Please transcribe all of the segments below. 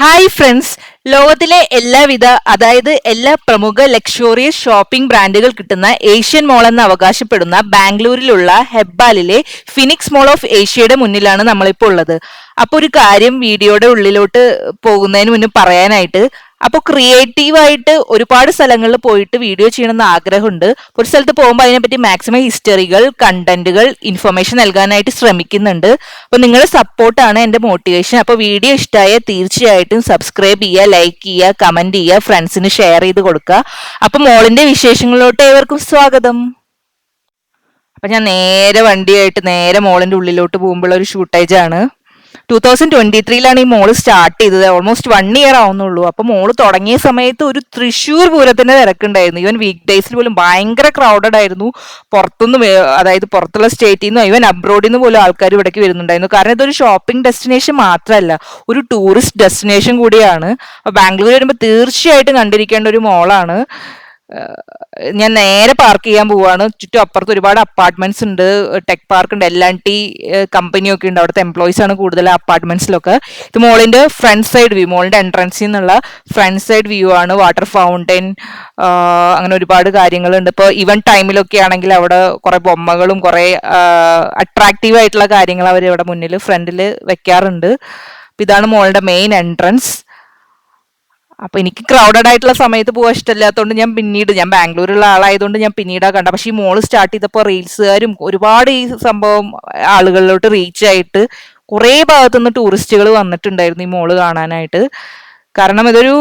Hi friends ലോകത്തിലെ എല്ലാവിധ അതായത് എല്ലാ പ്രമുഖ ലക്ഷറിയസ് ഷോപ്പിംഗ് ബ്രാൻഡുകൾ കിട്ടുന്ന ഏഷ്യൻ മോൾ എന്ന് അവകാശപ്പെടുന്ന ബാംഗ്ലൂരിലുള്ള ഹെബ്ബാലിലെ ഫിനിക്സ് മോൾ ഓഫ് ഏഷ്യയുടെ മുന്നിലാണ് നമ്മളിപ്പോൾ ഉള്ളത്. അപ്പൊ ഒരു കാര്യം വീഡിയോയുടെ ഉള്ളിലോട്ട് പോകുന്നതിന് മുന്നേ പറയാനായിട്ട് അപ്പോൾ ക്രിയേറ്റീവായിട്ട് ഒരുപാട് സ്ഥലങ്ങളിൽ പോയിട്ട് വീഡിയോ ചെയ്യണമെന്ന് ആഗ്രഹമുണ്ട്. ഒരു സ്ഥലത്ത് പോകുമ്പോൾ അതിനെപ്പറ്റി മാക്സിമം ഹിസ്റ്ററികൾ കണ്ടന്റുകൾ ഇൻഫർമേഷൻ നൽകാനായിട്ട് ശ്രമിക്കുന്നുണ്ട്. അപ്പോൾ നിങ്ങളുടെ സപ്പോർട്ടാണ് എന്റെ മോട്ടിവേഷൻ അപ്പോൾ വീഡിയോ ഇഷ്ടമായ തീർച്ചയായിട്ടും സബ്സ്ക്രൈബ് ചെയ്യുക ലൈക്ക് ചെയ്യുക കമന്റ് ചെയ്യുക ഫ്രണ്ട്സിന് ഷെയർ ചെയ്ത് കൊടുക്കുക. അപ്പോൾ മോളിന്റെ വിശേഷങ്ങളിലോട്ട് ഏവർക്കും സ്വാഗതം. അപ്പൊ ഞാൻ നേരെ വണ്ടിയായിട്ട് നേരെ മോളിന്റെ ഉള്ളിലോട്ട് പോകുമ്പോൾ ഒരു ഷൂട്ടേജ് ആണ്. ടൂ തൗസൻഡ് ട്വന്റി ത്രീയിലാണ് ഈ മോൾ സ്റ്റാർട്ട് ചെയ്തത്. ഓൾമോസ്റ്റ് വൺ ഇയർ ആവുന്നുള്ളൂ. അപ്പൊ മോൾ തുടങ്ങിയ സമയത്ത് ഒരു തൃശ്ശൂർ പൂരത്തിന്റെ തിരക്കുണ്ടായിരുന്നു. ഈവൻ വീക്ക് ഡേയ്സിൽ പോലും ഭയങ്കര ക്രൗഡഡ് ആയിരുന്നു. പുറത്തുനിന്ന് അതായത് പുറത്തുള്ള സ്റ്റേറ്റിൽ നിന്ന് ഈവൻ അബ്രോഡിൽ നിന്ന് പോലും ആൾക്കാർ ഇവിടേക്ക് വരുന്നുണ്ടായിരുന്നു. കാരണം ഇതൊരു ഷോപ്പിംഗ് ഡെസ്റ്റിനേഷൻ മാത്രമല്ല ഒരു ടൂറിസ്റ്റ് ഡെസ്റ്റിനേഷൻ കൂടിയാണ്. ബാംഗ്ലൂർ വരുമ്പോൾ തീർച്ചയായിട്ടും കണ്ടിരിക്കേണ്ട ഒരു മോളാണ് ഞാൻ നേരെ പാർക്ക് ചെയ്യാൻ പോവാണ്. ചുറ്റും അപ്പുറത്ത് ഒരുപാട് അപ്പാർട്ട്മെന്റ്സ് ഉണ്ട്. ടെക് പാർക്ക് ഉണ്ട്. എൽ ആൻഡ് ടി കമ്പനിയൊക്കെ ഉണ്ട്. അവിടുത്തെ എംപ്ലോയീസ് ആണ് കൂടുതൽ അപ്പാർട്ട്മെന്റ്സിലൊക്കെ ഇത് മോളിന്റെ ഫ്രണ്ട് സൈഡ് വ്യൂ മോളിന്റെ എൻട്രൻസിൽ നിന്നുള്ള ഫ്രണ്ട് സൈഡ് വ്യൂ ആണ്. വാട്ടർ ഫൗണ്ടൻ അങ്ങനെ ഒരുപാട് കാര്യങ്ങളുണ്ട്. ഇപ്പോൾ ഇവൻ ടൈമിലൊക്കെ ആണെങ്കിൽ അവിടെ കുറെ ബൊമ്മകളും കുറെ അട്രാക്റ്റീവ് ആയിട്ടുള്ള കാര്യങ്ങൾ അവർ ഇവിടെ മുന്നിൽ ഫ്രണ്ടിൽ വെക്കാറുണ്ട്. ഇതാണ് മോളുടെ മെയിൻ എൻട്രൻസ് അപ്പൊ എനിക്ക് ക്രൗഡഡ് ആയിട്ടുള്ള സമയത്ത് പോകാൻ ഇഷ്ടമില്ലാത്തതുകൊണ്ട് ഞാൻ പിന്നീട് ഞാൻ ബാംഗ്ലൂരുള്ള ആളായതുകൊണ്ട് ഞാൻ പിന്നീടാ കണ്ട പക്ഷെ ഈ മോൾ സ്റ്റാർട്ട് ചെയ്തപ്പോൾ റീൽസുകാരും ഒരുപാട് ഈ സംഭവം ആളുകളിലോട്ട് റീച്ച് ആയിട്ട് കുറേ ഭാഗത്തുനിന്ന് ടൂറിസ്റ്റുകൾ വന്നിട്ടുണ്ടായിരുന്നു ഈ മോൾ കാണാനായിട്ട്. കാരണം ഇതൊരു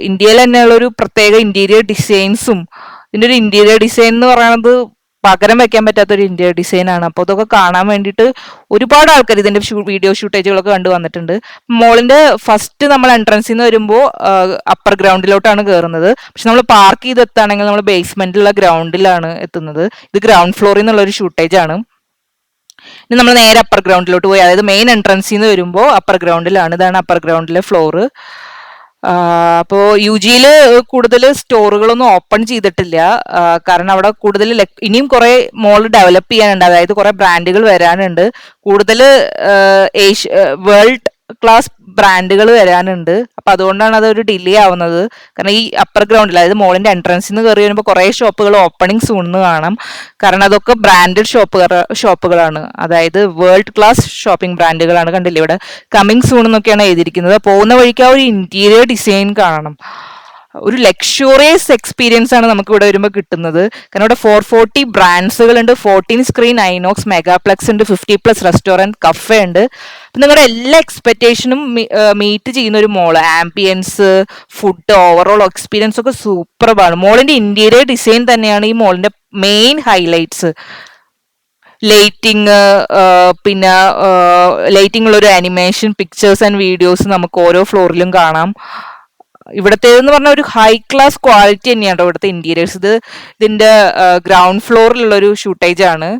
ഇന്ത്യയിൽ തന്നെയുള്ള ഒരു പ്രത്യേക ഇന്റീരിയർ ഡിസൈൻസും ഇതിന്റെ ഒരു ഇന്റീരിയർ ഡിസൈൻ എന്ന് പറയുന്നത് പകരം വെക്കാൻ പറ്റാത്ത ഒരു ഇന്റീരിയർ ഡിസൈൻ ആണ്. അപ്പോൾ അതൊക്കെ കാണാൻ വേണ്ടിയിട്ട് ഒരുപാട് ആൾക്കാർ ഇതിന്റെ വീഡിയോ ഷൂട്ടേജുകളൊക്കെ കണ്ടു വന്നിട്ടുണ്ട്. മോളിന്റെ ഫസ്റ്റ് നമ്മൾ എൻട്രൻസിൽ നിന്ന് വരുമ്പോൾ അപ്പർ ഗ്രൗണ്ടിലോട്ടാണ് കയറുന്നത് പക്ഷെ നമ്മൾ പാർക്ക് ചെയ്ത് എത്താണെങ്കിൽ നമ്മൾ ബേസ്മെന്റിലുള്ള ഗ്രൗണ്ടിലാണ് എത്തുന്നത്. ഇത് ഗ്രൗണ്ട് ഫ്ലോറിൽ നിന്നുള്ള ഒരു ഷൂട്ടേജ് ആണ്. ഇനി നമ്മൾ നേരെ അപ്പർ ഗ്രൗണ്ടിലോട്ട് പോയി. അതായത് മെയിൻ എൻട്രൻസിൽ നിന്ന് വരുമ്പോൾ അപ്പർ ഗ്രൗണ്ടിലാണ് ഇതാണ് അപ്പർ ഗ്രൗണ്ടിലെ ഫ്ലോറ് അപ്പോൾ യു ജിയിൽ കൂടുതൽ സ്റ്റോറുകളൊന്നും ഓപ്പൺ ചെയ്തിട്ടില്ല. കാരണം അവിടെ കൂടുതൽ ഇനിയും കുറെ മോൾ ഡെവലപ്പ് ചെയ്യാനുണ്ട്. അതായത് കുറെ ബ്രാൻഡുകൾ വരാനുണ്ട്. കൂടുതൽ ഏഷ്യ വേൾഡ് ക്ലാസ് ബ്രാൻഡുകൾ വരാനുണ്ട്. അപ്പൊ അതുകൊണ്ടാണ് അതൊരു ഡിലേ ആവുന്നത്. കാരണം ഈ അപ്പർ ഗ്രൗണ്ടിൽ അതായത് മോളിന്റെ എൻട്രൻസിൽ നിന്ന് കയറി വരുമ്പോൾ കുറേ ഷോപ്പുകൾ ഓപ്പണിംഗ് സൂണെന്ന് കാണാം. കാരണം അതൊക്കെ ബ്രാൻഡഡ് ഷോപ്പുകൾ ഷോപ്പുകളാണ് അതായത് വേൾഡ് ക്ലാസ് ഷോപ്പിംഗ് ബ്രാൻഡുകളാണ് കണ്ടില്ലേ ഇവിടെ. കമ്മിങ് സൂൺ എന്നൊക്കെയാണ് എഴുതിയിരിക്കുന്നത്. പോകുന്ന വഴിക്ക് ആ ഒരു ഇന്റീരിയർ ഡിസൈൻ കാണണം. ഒരു ലക്ഷറിയസ് എക്സ്പീരിയൻസ് ആണ് നമുക്ക് ഇവിടെ വരുമ്പോൾ കിട്ടുന്നത്. കാരണം ഇവിടെ ഫോർ ഫോർട്ടി ബ്രാൻഡ്സുകൾ ഉണ്ട് ഫോർട്ടീൻ സ്ക്രീൻ ഐനോക്സ് മെഗാപ്ലക്സ് ഉണ്ട് ഫിഫ്റ്റി പ്ലസ് റെസ്റ്റോറന്റ് കഫേ ഉണ്ട്. അപ്പം നിങ്ങളുടെ എല്ലാ എക്സ്പെക്ടേഷനും മീറ്റ് ചെയ്യുന്ന ഒരു mall ambience food overall experience ഒക്കെ സൂപ്പർബാണ് മോളിന്റെ ഇന്റീരിയർ ഡിസൈൻ തന്നെയാണ് ഈ മോളിന്റെ മെയിൻ ഹൈലൈറ്റ്സ് ലൈറ്റിങ് പിന്നെ ലൈറ്റിംഗ് ഉള്ള ഒരു അനിമേഷൻ പിക്ചേഴ്സ് ആൻഡ് വീഡിയോസ് നമുക്ക് ഓരോ ഫ്ലോറിലും കാണാം. ഇവിടത്തേതെന്ന് പറഞ്ഞ ഒരു ഹൈ ക്ലാസ് ക്വാളിറ്റി തന്നെയാണ് ഇവിടുത്തെ ഇന്റീരിയേഴ്സ് ഇത് ഇതിന്റെ ഗ്രൗണ്ട് ഫ്ലോറിലുള്ള ഒരു ഷൂട്ടേജ് ആണ്.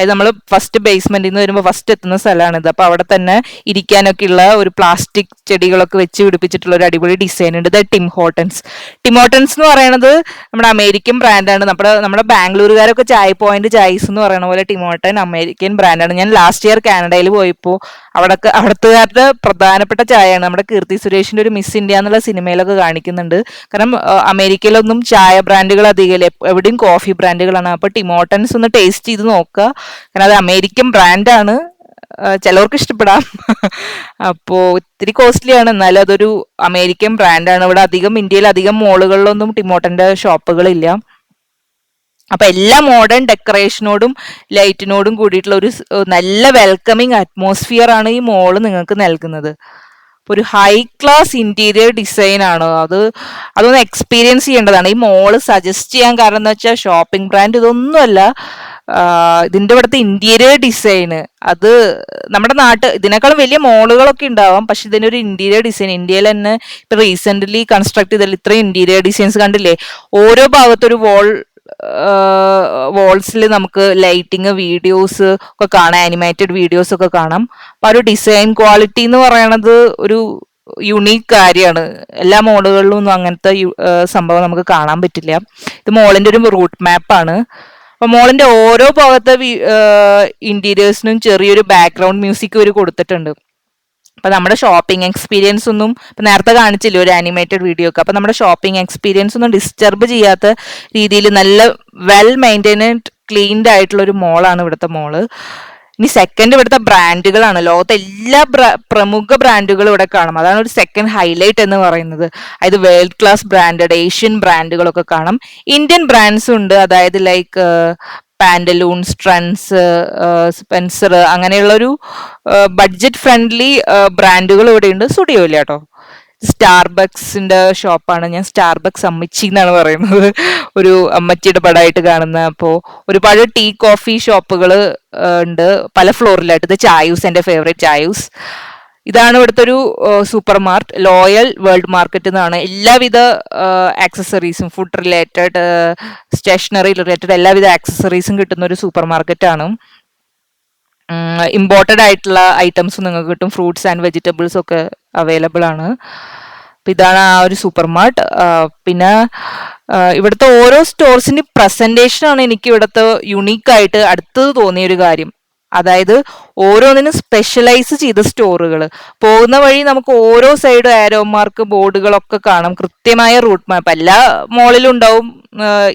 അതായത് നമ്മൾ ഫസ്റ്റ് ബേസ്മെന്റിൽ നിന്ന് വരുമ്പോൾ ഫസ്റ്റ് എത്തുന്ന സ്ഥലമാണിത് അപ്പോൾ അപ്പൊ അവിടെ തന്നെ ഇരിക്കാനൊക്കെ ഉള്ള ഒരു പ്ലാസ്റ്റിക് ചെടികളൊക്കെ വെച്ച് പിടിപ്പിച്ചിട്ടുള്ള ഒരു അടിപൊളി ഡിസൈൻ ഉണ്ട്. ഇത് ടിം ഹോട്ടൻസ് ടിം ഹോട്ടൻസ് എന്ന് പറയുന്നത് നമ്മുടെ അമേരിക്കൻ ബ്രാൻഡാണ് നമ്മുടെ നമ്മുടെ ബാംഗ്ലൂരുകാരൊക്കെ ചായ പോയിന്റ് ചായ്സ് എന്ന് പറയുന്ന പോലെ ടിമോട്ടൻ അമേരിക്കൻ ബ്രാൻഡാണ് ഞാൻ ലാസ്റ്റ് ഇയർ കാനഡയിൽ പോയപ്പോൾ അവിടെ അവിടുത്തുകാരുടെ പ്രധാനപ്പെട്ട ചായയാണ് നമ്മുടെ കീർത്തി സുരേഷിന്റെ ഒരു മിസ് ഇന്ത്യ എന്നുള്ള സിനിമയിലൊക്കെ കാണിക്കുന്നുണ്ട്. കാരണം അമേരിക്കയിലൊന്നും ചായ ബ്രാൻഡുകൾ അധികം എവിടെയും കോഫി ബ്രാൻഡുകളാണ് അപ്പൊ ടിമോട്ടൻസ് ഒന്ന് ടേസ്റ്റ് ചെയ്ത് നോക്കുക കാരണം അത് അമേരിക്കൻ ബ്രാൻഡാണ്. ചിലവർക്ക് ഇഷ്ടപ്പെടാം. അപ്പോൾ ഇത്തിരി കോസ്റ്റ്ലി ആണ്. എന്നാലും അതൊരു അമേരിക്കൻ ബ്രാൻഡാണ്. ഇവിടെ അധികം ഇന്ത്യയിൽ അധികം മോളുകളിലൊന്നും ടിമോട്ടന്റെ ഷോപ്പുകളില്ല. അപ്പൊ എല്ലാ മോഡേൺ ഡെക്കറേഷനോടും ലൈറ്റിനോടും കൂടിയിട്ടുള്ള ഒരു നല്ല വെൽക്കമിങ് അറ്റ്മോസ്ഫിയർ ആണ് ഈ മോൾ നിങ്ങൾക്ക് നൽകുന്നത്. ഒരു ഹൈ ക്ലാസ് ഇന്റീരിയർ ഡിസൈൻ ആണ്. അത് അതൊന്ന് എക്സ്പീരിയൻസ് ചെയ്യേണ്ടതാണ്. ഈ മോൾ സജസ്റ്റ് ചെയ്യാൻ കാരണം എന്ന് വെച്ചാൽ ഷോപ്പിംഗ് ബ്രാൻഡ് ഇതൊന്നുമല്ല. ഇതിന്റെ ഇവിടുത്തെ ഇന്റീരിയർ ഡിസൈൻ അത് നമ്മുടെ നാട്ട് ഇതിനേക്കാളും വലിയ മോളുകളൊക്കെ ഉണ്ടാവാം. പക്ഷെ ഇതിനൊരു ഇന്റീരിയർ ഡിസൈൻ. ഇന്ത്യയിൽ തന്നെ ഇപ്പൊ റീസെന്റ് കൺസ്ട്രക്ട് ചെയ്തല്ലോ ഇത്രയും ഇന്റീരിയർ ഡിസൈൻസ് കണ്ടില്ലേ? ഓരോ ഭാഗത്തൊരു വോൾ വോൾസിൽ നമുക്ക് ലൈറ്റിങ് വീഡിയോസ് ഒക്കെ കാണാം. അനിമേറ്റഡ് വീഡിയോസ് ഒക്കെ കാണാം. അപ്പൊ ആ ഒരു ഡിസൈൻ ക്വാളിറ്റി എന്ന് പറയണത് ഒരു യുണീക്ക് കാര്യമാണ്. എല്ലാ മോളുകളിലും ഒന്നും അങ്ങനത്തെ സംഭവം നമുക്ക് കാണാൻ പറ്റില്ല. ഇത് മോളിന്റെ ഒരു റൂട്ട് മാപ്പാണ് അപ്പൊ മോളിന്റെ ഓരോ ഭാഗത്തെ ഇന്റീരിയേഴ്സിനും ചെറിയൊരു ബാക്ക്ഗ്രൗണ്ട് മ്യൂസിക് ഒരു കൊടുത്തിട്ടുണ്ട്. അപ്പൊ നമ്മുടെ ഷോപ്പിംഗ് എക്സ്പീരിയൻസ് ഒന്നും ഇപ്പൊ നേരത്തെ കാണിച്ചില്ല ഒരു ആനിമേറ്റഡ് വീഡിയോ ഒക്കെ. അപ്പൊ നമ്മുടെ ഷോപ്പിംഗ് എക്സ്പീരിയൻസ് ഒന്നും ഡിസ്റ്റർബ് ചെയ്യാത്ത രീതിയിൽ നല്ല വെൽ മെയിന്റൈൻഡ് ക്ലീൻഡ് ആയിട്ടുള്ള ഒരു മോളാണ് ഇവിടുത്തെ മോൾ ഇനി സെക്കൻഡ് ഇവിടുത്തെ ബ്രാൻഡുകളാണ് ലോകത്തെ എല്ലാ പ്രമുഖ ബ്രാൻഡുകളും ഇവിടെ കാണും. അതാണ് ഒരു സെക്കൻഡ് ഹൈലൈറ്റ് എന്ന് പറയുന്നത്. അതായത് വേൾഡ് ക്ലാസ് ബ്രാൻഡഡ് ഏഷ്യൻ ബ്രാൻഡുകളൊക്കെ കാണും. ഇന്ത്യൻ ബ്രാൻഡ്സും ഉണ്ട്. അതായത് ലൈക്ക് പാൻഡലൂൺസ് സ്ട്രെൻസ് സ്പെൻസർ അങ്ങനെയുള്ളൊരു ബഡ്ജറ്റ് ഫ്രണ്ട്ലി ബ്രാൻഡുകൾ ഇവിടെയുണ്ട്. സ്റ്റുഡിയോ ഇല്ല കേട്ടോ. സ്റ്റാർബക്സിന്റെ ഷോപ്പാണ് ഞാൻ സ്റ്റാർബക്സ് അമ്മച്ചി എന്നാണ് പറയുന്നത്. ഒരു അമ്മച്ചിയുടെ പടമായിട്ട് കാണുന്ന. അപ്പോൾ ഒരുപാട് ടീ കോഫി ഷോപ്പുകൾ ഉണ്ട്. പല ഫ്ലോറിലായിട്ട്. ഇത് ചായൂസ് എന്റെ ഫേവറേറ്റ് ചായൂസ്. ഇതാണ് ഇവിടുത്തെ ഒരു super mart Loyal World Market എന്നാണ്. എല്ലാവിധ ആക്സസറീസും ഫുഡ് റിലേറ്റഡ് സ്റ്റേഷനറി റിലേറ്റഡ് എല്ലാവിധ ആക്സസറീസും കിട്ടുന്ന ഒരു സൂപ്പർ ആണ്. ഇമ്പോർട്ടഡ് ആയിട്ടുള്ള ഐറ്റംസ് നിങ്ങൾക്ക് കിട്ടും. ഫ്രൂട്ട്സ് ആൻഡ് വെജിറ്റബിൾസ് ഒക്കെ അവൈലബിൾ ആണ്. അപ്പം ഇതാണ് ആ ഒരു സൂപ്പർ മാർട്ട് പിന്നെ ഇവിടുത്തെ ഓരോ സ്റ്റോർസിന്റെ പ്രസന്റേഷൻ ആണ് എനിക്ക് ഇവിടുത്തെ യുണീക്ക് ആയിട്ട് അടുത്തത് തോന്നിയ ഒരു കാര്യം. അതായത് ഓരോന്നിനും സ്പെഷ്യലൈസ് ചെയ്ത സ്റ്റോറുകൾ പോകുന്ന വഴി നമുക്ക് ഓരോ സൈഡും ആരോ മാർക്ക് ബോർഡുകളൊക്കെ കാണാം. കൃത്യമായ റൂട്ട് മാപ്പ് എല്ലാ മോളിലും ഉണ്ടാവും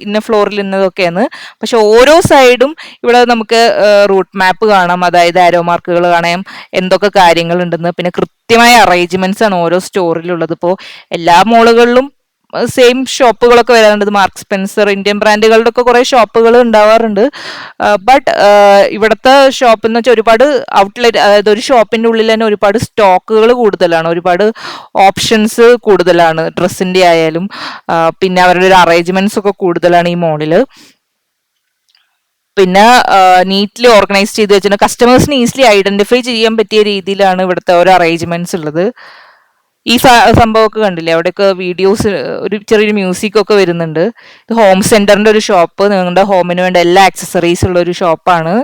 ഇന്ന ഫ്ലോറിൽ ഇന്നതൊക്കെയാണ് പക്ഷെ ഓരോ സൈഡും ഇവിടെ നമുക്ക് റൂട്ട് മാപ്പ് കാണാം. അതായത് ആരോ മാർക്കുകൾ കാണാം എന്തൊക്കെ കാര്യങ്ങളുണ്ടെന്ന്. പിന്നെ കൃത്യമായ അറേഞ്ച്മെന്റ്സ് ആണ് ഓരോ സ്റ്റോറിലുള്ളത് ഇപ്പോൾ എല്ലാ മോളുകളിലും സെയിം ഷോപ്പുകളൊക്കെ വരാറുണ്ട്. മാർക്ക് സ്പെൻസർ ഇന്ത്യൻ ബ്രാൻഡുകളുടെ ഒക്കെ കുറെ ഷോപ്പുകൾ ഉണ്ടാവാറുണ്ട്. ബട്ട് ഇവിടുത്തെ ഷോപ്പ് എന്ന് വെച്ചാൽ ഒരുപാട് ഔട്ട്ലെറ്റ് അതായത് ഒരു ഷോപ്പിന്റെ ഉള്ളിൽ തന്നെ ഒരുപാട് സ്റ്റോക്കുകൾ കൂടുതലാണ്. ഒരുപാട് ഓപ്ഷൻസ് കൂടുതലാണ് ഡ്രസ്സിന്റെ ആയാലും. പിന്നെ അവരുടെ ഒരു അറേഞ്ച്മെന്റ്സ് ഒക്കെ കൂടുതലാണ് ഈ മോളിൽ പിന്നെ നീറ്റ്ലി ഓർഗനൈസ് ചെയ്ത് വെച്ചിട്ടുണ്ട് കസ്റ്റമേഴ്സിന് ഈസിലി ഐഡന്റിഫൈ ചെയ്യാൻ പറ്റിയ രീതിയിലാണ് ഇവിടുത്തെ ഓരോ അറേഞ്ച്മെന്റ്സ് ഉള്ളത്. ഈ സംഭവമൊക്കെ കണ്ടില്ലേ? അവിടെയൊക്കെ വീഡിയോസ് ഒരു ചെറിയൊരു മ്യൂസിക് ഒക്കെ വരുന്നുണ്ട്. ഹോം സെന്ററിന്റെ ഒരു ഷോപ്പ് നിങ്ങളുടെ ഹോമിന് വേണ്ട എല്ലാ ആക്സസറീസ് ഉള്ള ഒരു ഷോപ്പാണ്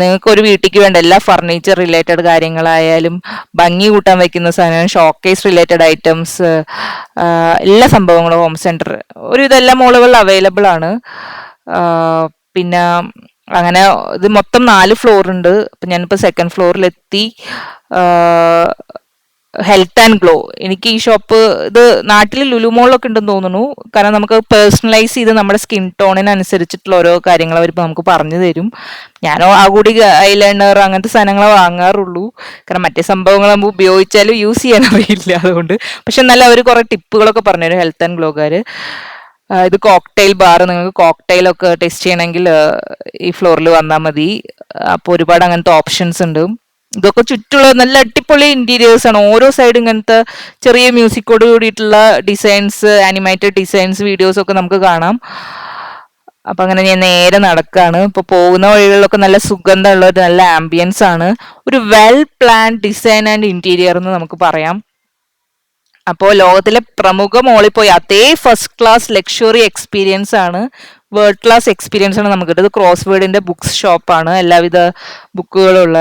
നിങ്ങൾക്ക് ഒരു വീട്ടിലേക്ക് വേണ്ട എല്ലാ ഫർണിച്ചർ റിലേറ്റഡ് കാര്യങ്ങളായാലും ഭംഗി കൂട്ടാൻ വെക്കുന്ന സാധനം ഷോക്കേസ് റിലേറ്റഡ് ഐറ്റംസ് എല്ലാ സംഭവങ്ങളും ഹോം സെന്റർ ഒരു ഇതെല്ലാം മോളുകളിൽ അവൈലബിൾ ആണ്. പിന്നെ അങ്ങനെ ഇത് മൊത്തം നാല് ഫ്ലോർ ഉണ്ട്. അപ്പൊ ഞാനിപ്പോ സെക്കൻഡ് ഫ്ലോറിലെത്തി ഹെൽത്ത് ആൻഡ് ഗ്ലോ എനിക്ക് ഈ ഷോപ്പ് ഇത് നാട്ടിൽ ലുലുമോളൊക്കെ ഉണ്ടെന്ന് തോന്നുന്നു. കാരണം നമുക്ക് പേഴ്സണലൈസ് ചെയ്ത് നമ്മുടെ സ്കിൻ ടോണിനനുസരിച്ചിട്ടുള്ള ഓരോ കാര്യങ്ങൾ അവർ നമുക്ക് പറഞ്ഞു തരും. ഞാനോ ആ കൂടി ഐലൈനർ അങ്ങനത്തെ സാധനങ്ങൾ വാങ്ങാറുള്ളൂ. കാരണം മറ്റേ സംഭവങ്ങൾ നമ്മൾ ഉപയോഗിച്ചാലും യൂസ് ചെയ്യാൻ അറിയില്ല അതുകൊണ്ട്. പക്ഷെ നല്ല അവർ കുറെ ടിപ്പുകളൊക്കെ പറഞ്ഞുതരും ഹെൽത്ത് ആൻഡ് ഗ്ലോക്കാര് ഇത് കോക്ടെയിൽ ബാർ നിങ്ങൾക്ക് കോക്ടെയിൽ ഒക്കെ ടെസ്റ്റ് ചെയ്യണമെങ്കിൽ ഈ ഫ്ലോറിൽ വന്നാൽ മതി. അപ്പോൾ ഒരുപാട് അങ്ങനത്തെ ഓപ്ഷൻസ് ഉണ്ട്. ഇതൊക്കെ ചുറ്റുള്ള നല്ല അടിപൊളി ഇന്റീരിയേഴ്സ് ആണ്. ഓരോ സൈഡ് ഇങ്ങനത്തെ ചെറിയ മ്യൂസിക്കോട് കൂടിയിട്ടുള്ള ഡിസൈൻസ് ആനിമേറ്റഡ് ഡിസൈൻസ് വീഡിയോസ് ഒക്കെ നമുക്ക് കാണാം. അപ്പൊ അങ്ങനെ ഞാൻ നേരെ നടക്കാണ്. ഇപ്പൊ പോകുന്ന വഴികളിലൊക്കെ നല്ല സുഗന്ധമുള്ള ഒരു നല്ല ആംബിയൻസ് ആണ്. ഒരു well plan design and interior എന്ന് നമുക്ക് പറയാം. അപ്പോൾ ലോകത്തിലെ പ്രമുഖ മോളിൽ പോയി അതേ ഫസ്റ്റ് ക്ലാസ് ലക്ഷറി എക്സ്പീരിയൻസ് ആണ്. വേൾഡ് ക്ലാസ് എക്സ്പീരിയൻസ് ആണ് നമുക്ക് ഇത് ക്രോസ് വേർഡിന്റെ ബുക്സ് ഷോപ്പാണ് എല്ലാവിധ ബുക്കുകളുള്ള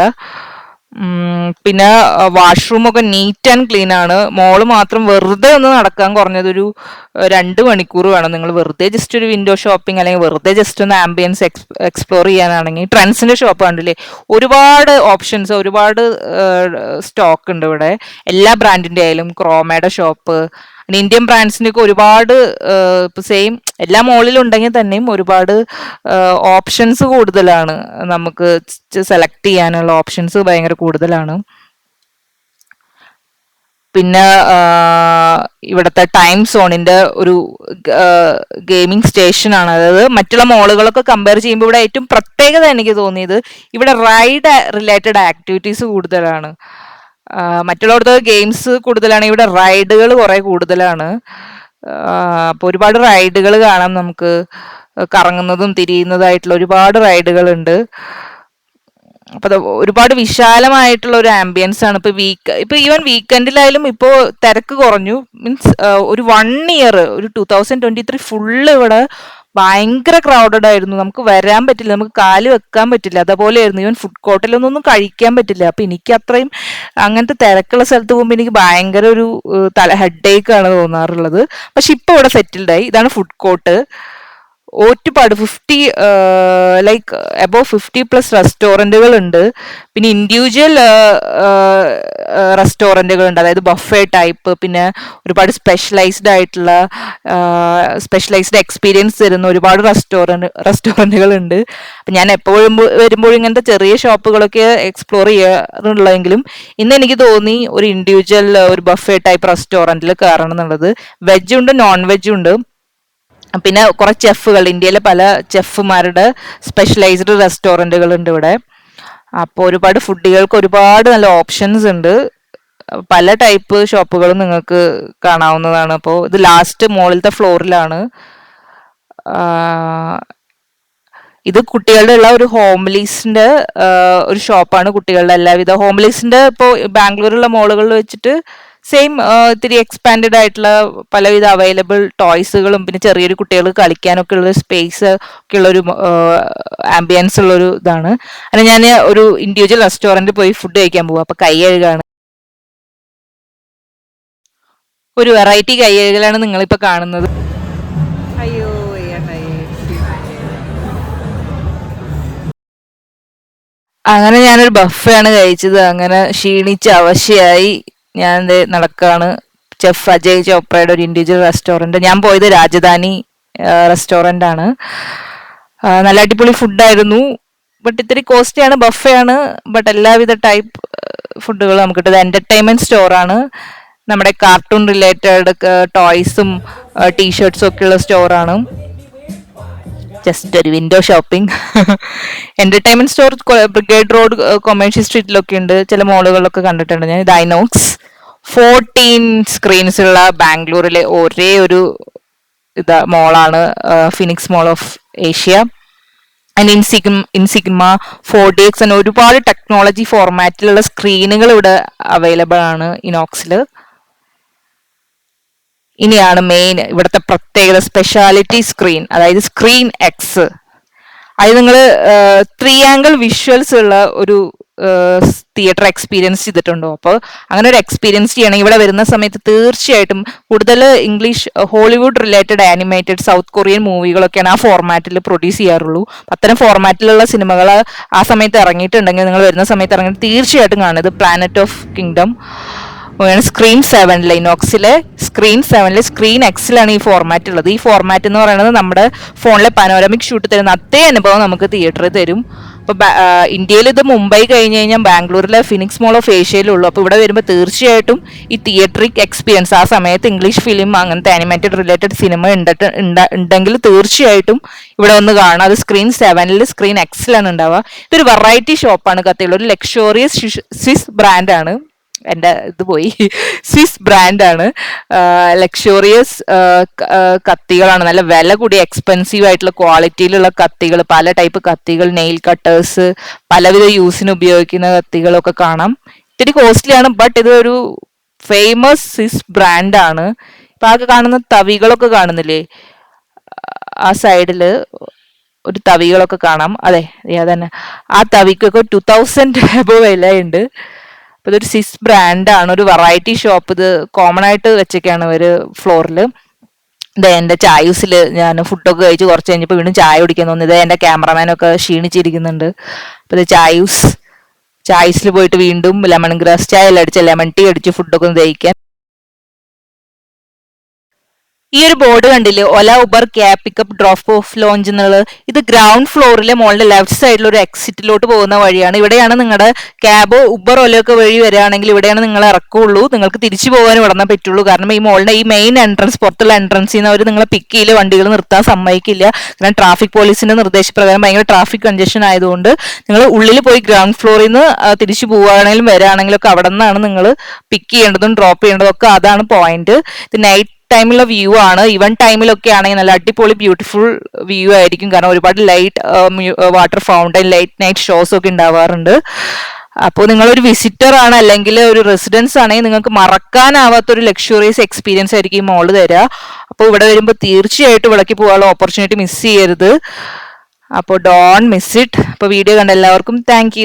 പിന്നെ വാഷ്റൂം ഒക്കെ നീറ്റ് ആൻഡ് ക്ലീൻ ആണ്. മോൾ മാത്രം വെറുതെ ഒന്ന് നടക്കാൻ കുറഞ്ഞത് ഒരു രണ്ട് മണിക്കൂർ വേണം. നിങ്ങൾ വെറുതെ ജസ്റ്റ് ഒരു വിൻഡോ ഷോപ്പിംഗ് അല്ലെങ്കിൽ വെറുതെ ജസ്റ്റ് ഒന്ന് ആംബിയൻസ് എക്സ്പ്ലോർ ചെയ്യാനാണെങ്കിൽ ട്രെൻഡ്സിന്റെ ഷോപ്പ് കണ്ടില്ലേ? ഒരുപാട് ഓപ്ഷൻസ് ഒരുപാട് സ്റ്റോക്ക് ഉണ്ട് ഇവിടെ. എല്ലാ ബ്രാൻഡിന്റെ ആയാലും ക്രോമയുടെ ഷോപ്പ് പിന്നെ ഇന്ത്യൻ ബ്രാൻഡ്സിനൊക്കെ ഒരുപാട് ഇപ്പൊ സെയിം എല്ലാ മോളിലും ഉണ്ടെങ്കിൽ തന്നെയും ഒരുപാട് ഓപ്ഷൻസ് കൂടുതലാണ്. നമുക്ക് സെലക്ട് ചെയ്യാനുള്ള ഓപ്ഷൻസ് ഭയങ്കര കൂടുതലാണ്. പിന്നെ ഇവിടുത്തെ ടൈം സോണിന്റെ ഒരു ഗെയിമിംഗ് സ്റ്റേഷൻ ആണ്. അതായത് മറ്റുള്ള മോളുകളൊക്കെ കമ്പയർ ചെയ്യുമ്പോൾ ഇവിടെ ഏറ്റവും പ്രത്യേകത എനിക്ക് തോന്നിയത് ഇവിടെ റൈഡ് റിലേറ്റഡ് ആക്ടിവിറ്റീസ് കൂടുതലാണ്. ആ, മറ്റുള്ളവിടുത്തെ ഗെയിംസ് കൂടുതലാണ്. ഇവിടെ റൈഡുകൾ കുറെ കൂടുതലാണ്. അപ്പോൾ ഒരുപാട് റൈഡുകൾ കാണാം നമുക്ക്. കറങ്ങുന്നതും തിരിയുന്നതായിട്ടുള്ള ഒരുപാട് റൈഡുകൾ ഉണ്ട്. അപ്പൊ ഒരുപാട് വിശാലമായിട്ടുള്ള ഒരു ആംബിയൻസ് ആണ്. ഇപ്പൊ വീക്ക് ഇപ്പൊ ഈവൻ വീക്കെൻഡിലായാലും ഇപ്പോ തിരക്ക് കുറഞ്ഞു. മീൻസ് ഒരു വൺ ഇയർ ഒരു two thousand twenty three full ഇവിടെ ഭയങ്കര ക്രൗഡഡ് ആയിരുന്നു. നമുക്ക് വരാൻ പറ്റില്ല. നമുക്ക് കാൽ വെക്കാൻ പറ്റില്ല. അതുപോലെ ആയിരുന്നു ഈവൻ ഫുഡ് കോർട്ടിലൊന്നും കഴിക്കാൻ പറ്റില്ല. അപ്പൊ എനിക്ക് അത്രയും അങ്ങനത്തെ തിരക്കുള്ള സ്ഥലത്ത് പോകുമ്പോൾ എനിക്ക് ഭയങ്കര ഒരു തല തല ഹെഡേക്ക് ആണ് തോന്നാറുള്ളത്. പക്ഷെ ഇപ്പൊ ഇവിടെ സെറ്റിൽഡ് ആയി. ഇതാണ് ഫുഡ് കോർട്ട് ഒരുപാട് fifty like above fifty plus റെസ്റ്റോറന്റുകൾ ഉണ്ട് പിന്നെ ഇൻഡിവിജ്വൽ റെസ്റ്റോറന്റുകൾ ഉണ്ട് അതായത് ബഫേ ടൈപ്പ് പിന്നെ ഒരുപാട് സ്പെഷ്യലൈസ്ഡ് ആയിട്ടുള്ള സ്പെഷ്യലൈസ്ഡ് എക്സ്പീരിയൻസ് തരുന്ന ഒരുപാട് റെസ്റ്റോറന്റ് റെസ്റ്റോറന്റുകൾ ഉണ്ട് അപ്പം ഞാൻ എപ്പോഴും വരുമ്പോഴും ഇങ്ങനത്തെ ചെറിയ ഷോപ്പുകളൊക്കെ എക്സ്പ്ലോർ ചെയ്യാറുള്ളതെങ്കിലും ഇന്ന് എനിക്ക് തോന്നി ഒരു ഇൻഡിവിജ്വൽ ഒരു ബഫേ ടൈപ്പ് റെസ്റ്റോറന്റിൽ കയറണം എന്നുള്ളത്. വെജും ഉണ്ട് നോൺ വെജും ഉണ്ട്. പിന്നെ കുറച്ച് ചെഫുകൾ ഇന്ത്യയിലെ പല ചെഫുമാരുടെ സ്പെഷ്യലൈസ്ഡ് റെസ്റ്റോറന്റുകൾ ഉണ്ട് ഇവിടെ. അപ്പോൾ ഒരുപാട് ഫുഡുകൾക്ക് ഒരുപാട് നല്ല ഓപ്ഷൻസ് ഉണ്ട്. പല ടൈപ്പ് ഷോപ്പുകളും നിങ്ങൾക്ക് കാണാവുന്നതാണ്. അപ്പോൾ ഇത് ലാസ്റ്റ് മുകളിലത്തെ ഫ്ലോറിലാണ് ഇത് കുട്ടികളുടെ ഉള്ള ഒരു ഹോംലീസിന്റെ ഒരു ഷോപ്പാണ് കുട്ടികളുടെ എല്ലാവിധ. ഹോംലീസിന്റെ ഇപ്പോൾ ബാംഗ്ലൂരുള്ള മോളുകളിൽ വെച്ചിട്ട് സെയിം ഇത്തിരി എക്സ്പാൻഡഡ് ആയിട്ടുള്ള പലവിധ അവൈലബിൾ ടോയ്സുകളും പിന്നെ ചെറിയൊരു കുട്ടികൾ കളിക്കാനൊക്കെ ഉള്ള സ്പേസ് ഒക്കെ ഉള്ള ഒരു ആംബിയൻസ് ഉള്ള ഒരു ഇതാണ്. അങ്ങനെ ഞാൻ ഒരു ഇൻഡിവിജ്വൽ റെസ്റ്റോറന്റ് പോയി ഫുഡ് കഴിക്കാൻ പോകും അപ്പൊ കൈ കഴുകാണ് ഒരു വെറൈറ്റി കൈ കഴുകലാണ് നിങ്ങളിപ്പോ കാണുന്നത്. അയ്യോ അങ്ങനെ ഞാനൊരു ബഫയാണ് കഴിച്ചത്. അങ്ങനെ ക്ഷീണിച്ച് അവശയായി. ഞാൻ നടക്കാണ്. ചെഫ് അജയ് ചോപ്രയുടെ ഒരു ഇൻഡിവിജ്വൽ റെസ്റ്റോറന്റ് ഞാൻ പോയത് രാജധാനി റെസ്റ്റോറന്റ് ആണ്. നല്ല അടിപൊളി ഫുഡായിരുന്നു ബട്ട് ഇത്തിരി കോസ്റ്റ്ലി ആണ് ബഫേ ആണ്. ബട്ട് എല്ലാവിധ ടൈപ്പ് ഫുഡുകളും നമുക്ക് കിട്ടുന്നത് എന്റർടൈൻമെന്റ് സ്റ്റോറാണ് നമ്മുടെ കാർട്ടൂൺ റിലേറ്റഡ് ടോയ്സും ടീഷർട്സും ഒക്കെയുള്ള സ്റ്റോറാണ് ജസ്റ്റ് ഒരു window shopping entertainment store Brigade road commercial സ്ട്രീറ്റിലൊക്കെ ഉണ്ട്. ചില മോളുകളിലൊക്കെ കണ്ടിട്ടുണ്ട് ഞാൻ. ഡൈനോക്സ് ഫോർട്ടീൻ സ്ക്രീൻസ് ഉള്ള ബാംഗ്ലൂരിലെ ഒരേ ഒരു ഇതാ മോളാണ് Phoenix mall of Asia and Insignia Insignia four D X എന്ന ഒരുപാട് ടെക്നോളജി ഫോർമാറ്റിലുള്ള സ്ക്രീനുകൾ ഇവിടെ അവൈലബിൾ ആണ് ഇനോക്സിൽ ഇനിയാണ് മെയിൻ ഇവിടുത്തെ പ്രത്യേകത സ്പെഷ്യാലിറ്റി സ്ക്രീൻ അതായത് സ്ക്രീൻ എക്സ് അത് നിങ്ങൾ ത്രീ ആംഗിൾ വിഷ്വൽസ് ഉള്ള ഒരു തിയേറ്റർ എക്സ്പീരിയൻസ് ചെയ്തിട്ടുണ്ടോ? അപ്പോൾ അങ്ങനെ ഒരു എക്സ്പീരിയൻസ് ചെയ്യണം. ഇവിടെ വരുന്ന സമയത്ത് തീർച്ചയായിട്ടും കൂടുതൽ English Hollywood related animated South Korean മൂവികളൊക്കെയാണ് ആ ഫോർമാറ്റിൽ പ്രൊഡ്യൂസ് ചെയ്യാറുള്ളൂ. അത്തരം ഫോർമാറ്റിലുള്ള സിനിമകൾ ആ സമയത്ത് ഇറങ്ങിയിട്ടുണ്ടെങ്കിൽ നിങ്ങൾ വരുന്ന സമയത്ത് ഇറങ്ങി തീർച്ചയായിട്ടും കാണുന്നത് പ്ലാനറ്റ് ഓഫ് കിങ്ഡം സ്ക്രീൻ സെവനിലെ ഇനോക്സിലെ സ്ക്രീൻ സെവനിലെ സ്ക്രീൻ എക്സിലാണ് ഈ ഫോർമാറ്റ് ഉള്ളത് ഈ ഫോർമാറ്റ് എന്ന് പറയുന്നത് നമ്മുടെ ഫോണിലെ പനോരമിക് ഷൂട്ട് തരുന്ന അതേ അനുഭവം നമുക്ക് തിയേറ്ററിൽ തരും. അപ്പോൾ ഇന്ത്യയിൽ ഇത് മുംബൈ കഴിഞ്ഞ് കഴിഞ്ഞാൽ ബാംഗ്ലൂരിലെ ഫിനിക്സ് മോൾ ഓഫ് ഏഷ്യയിലുള്ളൂ. അപ്പോൾ ഇവിടെ വരുമ്പോൾ തീർച്ചയായിട്ടും ഈ തിയേറ്ററിക് എക്സ്പീരിയൻസ് ആ സമയത്ത് ഇംഗ്ലീഷ് ഫിലിം അങ്ങനത്തെ ആനിമേറ്റഡ് റിലേറ്റഡ് സിനിമ ഉണ്ടെങ്കിൽ തീർച്ചയായിട്ടും ഇവിടെ ഒന്ന് കാണാം അത് സ്ക്രീൻ സെവനിൽ സ്ക്രീൻ എക്സിലാണ് ഉണ്ടാവുക. ഇതൊരു വെറൈറ്റി ഷോപ്പാണ് കത്തിയുള്ള ഒരു ലക്ഷോറിയസ് സ്വിസ് ബ്രാൻഡാണ് എന്റെ ഇത് പോയി. സ്വിസ് ബ്രാൻഡാണ് ലക്ഷോറിയസ് കത്തികളാണ്. നല്ല വില കൂടി എക്സ്പെൻസീവ് ആയിട്ടുള്ള ക്വാളിറ്റിയിലുള്ള കത്തികൾ പല ടൈപ്പ് കത്തികൾ നെയിൽ കട്ടേഴ്സ് പലവിധ യൂസിന് ഉപയോഗിക്കുന്ന കത്തികളൊക്കെ കാണാം. ഇത്തിരി കോസ്റ്റ്ലിയാണ് ബട്ട് ഇത് ഒരു ഫേമസ് സ്വിസ് ബ്രാൻഡാണ് ഇപ്പം ആകെ കാണുന്ന തവികളൊക്കെ കാണുന്നില്ലേ? ആ സൈഡിൽ ഒരു തവികളൊക്കെ കാണാം. അതെ അതന്നെ ആ തവിക്കൊക്കെ ടു തൗസൻഡ് എബോ വിലയുണ്ട്. അപ്പോൾ ഇതൊരു സിസ് ബ്രാൻഡാണ് ഒരു വെറൈറ്റി ഷോപ്പ് ഇത് കോമൺ ആയിട്ട് വെച്ചൊക്കെയാണ് ഒരു ഫ്ലോറിൽ ഇത് എന്റെ ചായൂസിൽ ഞാൻ ഫുഡൊക്കെ കഴിച്ച് കുറച്ച് കഴിഞ്ഞപ്പോൾ വീണ്ടും ചായ കുടിക്കാൻ തോന്നി. ഇത് എന്റെ ക്യാമറമാനൊക്കെ ക്ഷീണിച്ചിരിക്കുന്നുണ്ട്. അപ്പോൾ ഇത് ചായൂസ് ചായസിൽ പോയിട്ട് വീണ്ടും ലെമൺ ഗ്രാസ് ചായ എല്ലാം അടിച്ച് ലെമൺ ടീ അടിച്ച് ഫുഡൊക്കെ ഒന്ന് ദഹിക്കാൻ ഈ ഒരു ബോർഡ് കണ്ടില്ലേ? Ola Uber cab pickup drop off lounge എന്നുള്ളത്. ഇത് ഗ്രൗണ്ട് ഫ്ലോറിലെ മോളിന്റെ ലെഫ്റ്റ് സൈഡിൽ ഒരു എക്സിറ്റിലോട്ട് പോകുന്ന വഴിയാണ്. ഇവിടെയാണ് നിങ്ങളുടെ ക്യാബ് ഉബർ ഒലയൊക്കെ വഴി വരികയാണെങ്കിൽ ഇവിടെയാണ് നിങ്ങൾ ഇറക്കുള്ളൂ. നിങ്ങൾക്ക് തിരിച്ചു പോകാൻ ഇവിടുന്ന് പറ്റുള്ളൂ. കാരണം ഈ മോളിന്റെ ഈ മെയിൻ എൻട്രൻസ് പുറത്തുള്ള എൻട്രൻസിൽ നിന്ന് അവർ നിങ്ങളെ പിക്ക് ചെയ്യില്ല വണ്ടികൾ നിർത്താൻ സമ്മതിക്കില്ല. കാരണം ട്രാഫിക് പോലീസിന്റെ നിർദ്ദേശപ്രകാരം ഭയങ്കര ട്രാഫിക് കൺജഷൻ ആയതുകൊണ്ട് നിങ്ങൾ ഉള്ളിൽ പോയി ഗ്രൗണ്ട് ഫ്ലോറിൽ നിന്ന് തിരിച്ചു പോവുകയാണെങ്കിലും വരികയാണെങ്കിലും ഒക്കെ അവിടെ നിന്നാണ് നിങ്ങൾ പിക്ക് ചെയ്യേണ്ടതും ഡ്രോപ്പ് ചെയ്യേണ്ടതും ഒക്കെ അതാണ് പോയിന്റ് നൈറ്റ് ടൈമിലുള്ള വ്യൂ ആണ്. ഇവൻ ടൈമിലൊക്കെ ആണെങ്കിൽ നല്ല അടിപൊളി ബ്യൂട്ടിഫുൾ വ്യൂ ആയിരിക്കും. കാരണം ഒരുപാട് light water fountain light night shows ഒക്കെ ഉണ്ടാവാറുണ്ട്. അപ്പോൾ നിങ്ങളൊരു വിസിറ്റർ ആണ് അല്ലെങ്കിൽ ഒരു റെസിഡൻസ് ആണെങ്കിൽ നിങ്ങൾക്ക് മറക്കാനാവാത്ത ഒരു ലക്ഷറിയസ് എക്സ്പീരിയൻസ് ആയിരിക്കും ഈ മോൾ തരിക അപ്പോൾ ഇവിടെ വരുമ്പോൾ തീർച്ചയായിട്ടും വിളക്കി പോകാനുള്ള ഓപ്പർച്യൂണിറ്റി മിസ് ചെയ്യരുത്. അപ്പോൾ ഡോൺ മിസ് ഇറ്റ് അപ്പോൾ വീഡിയോ കണ്ട എല്ലാവർക്കും താങ്ക്